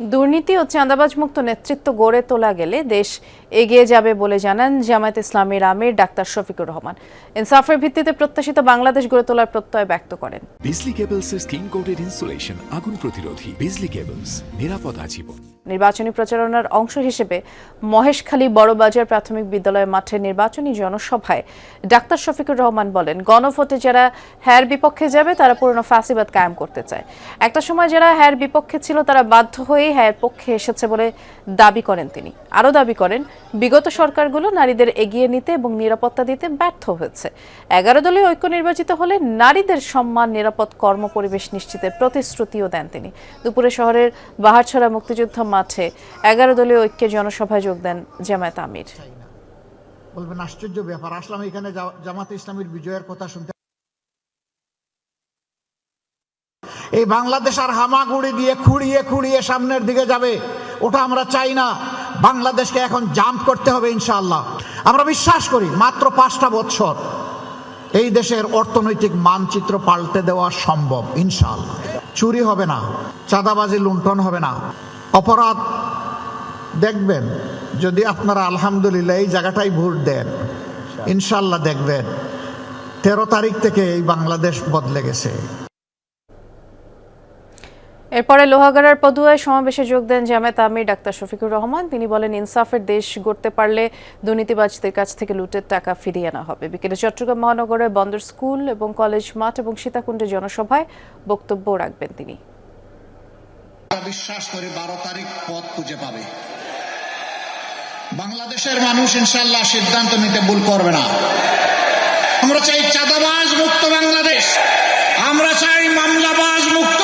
দুর্নীতি ও চাঁদাবাজ মুক্ত নেতৃত্ব গড়ে তোলা গেলে দেশ এগিয়ে যাবে বলে জানান জামায়াত ইসলামের আমির ডাক্তার শফিকুর রহমান। ইনসাফের ভিত্তিতে প্রত্যাশিত বাংলাদেশ গড়ে তোলার প্রত্যয় ব্যক্ত করেন। বিজলি কেবলসের স্কিন কোটেড ইনসুলেশন আগুন প্রতিরোধী বিজলি কেবলস নিরাপদ আজীবন। নির্বাচনী প্রচারণার অংশ হিসেবে মহেশখালী বড়বাজার প্রাথমিক বিদ্যালয় মাঠে নির্বাচনী জনসভায় ডাক্তার শফিকুর রহমান বলেন গণভোটে যারা হ্যার বিপক্ষে যাবে তারা পুরনো ফাঁসিবাদ কায়েম করতে চায়। একটা সময় যারা হ্যার বিপক্ষে ছিল তারা বাধ্য হয়েই হ্যার পক্ষে এসেছে বলে দাবি করেন তিনি। আরও দাবি করেন, বিগত সরকারগুলো নারীদের এগিয়ে নিতে এবং নিরাপত্তা দিতে ব্যর্থ হয়েছে। এগারো দলীয় ঐক্য নির্বাচিত হলে নারীদের সম্মান, নিরাপদ কর্মপরিবেশ নিশ্চিতের প্রতিশ্রুতিও দেন তিনি। দুপুরে শহরের বাহারছড়া মুক্তিযুদ্ধ মাঠে এগারো দলীয় ঐক্যের জনসভায় যোগ দেন জামায়াত আমির। বলবেন, আশ্চর্য ব্যাপার। আসলাম এখানে জামাতে ইসলামীর বিজয়ের কথা শুনতে। এই বাংলাদেশ আর হামাগুড়ি দিয়ে খুঁড়িয়ে খুঁড়িয়ে সামনের দিকে যাবে, ওটা আমরা চাই না। বাংলাদেশকে এখন জাম্প করতে হবে ইনশাআল্লাহ। আমরা বিশ্বাস করি, মাত্র পাঁচটা বছর এই দেশের অর্থনৈতিক মানচিত্র পাল্টে দেওয়া সম্ভব ইনশাআল্লাহ। চুরি হবে না, চাঁদাবাজি লুণ্ঠন হবে না। অপরাধ, দেখবেন, যদি আপনারা আলহামদুলিল্লাহ এই জায়গাটাই ভোট দেন ইনশাল্লাহ দেখবেন, তেরো তারিখ থেকে এই বাংলাদেশ বদলে গেছে। এরপরে লোহাগাড়ার পদুয়ায় সমাবেশে যোগ দেন জামায়াত আমির ডাক্তার শফিকুর রহমান। তিনি বলেন, ইনসাফের দেশ গড়তে পারলে দুর্নীতিবাজদের কাছ থেকে লুটের টাকা ফিরিয়ে আনা হবে। বিকেলে চট্টগ্রাম মহানগরের বন্দর স্কুল এবং কলেজ মাঠ এবং সীতাকুণ্ডে জনসভায় বক্তব্য রাখবেন তিনি। বিশ্বাস করে বারো তারিখ পথ খুঁজে পাবে। বাংলাদেশের মানুষ ইনশাল্লাহ সিদ্ধান্ত নিতে ভুল করবে না। আমরা চাই চাঁদাবাজ মুক্ত বাংলাদেশ। আমরা চাই মামলাবাজ মুক্ত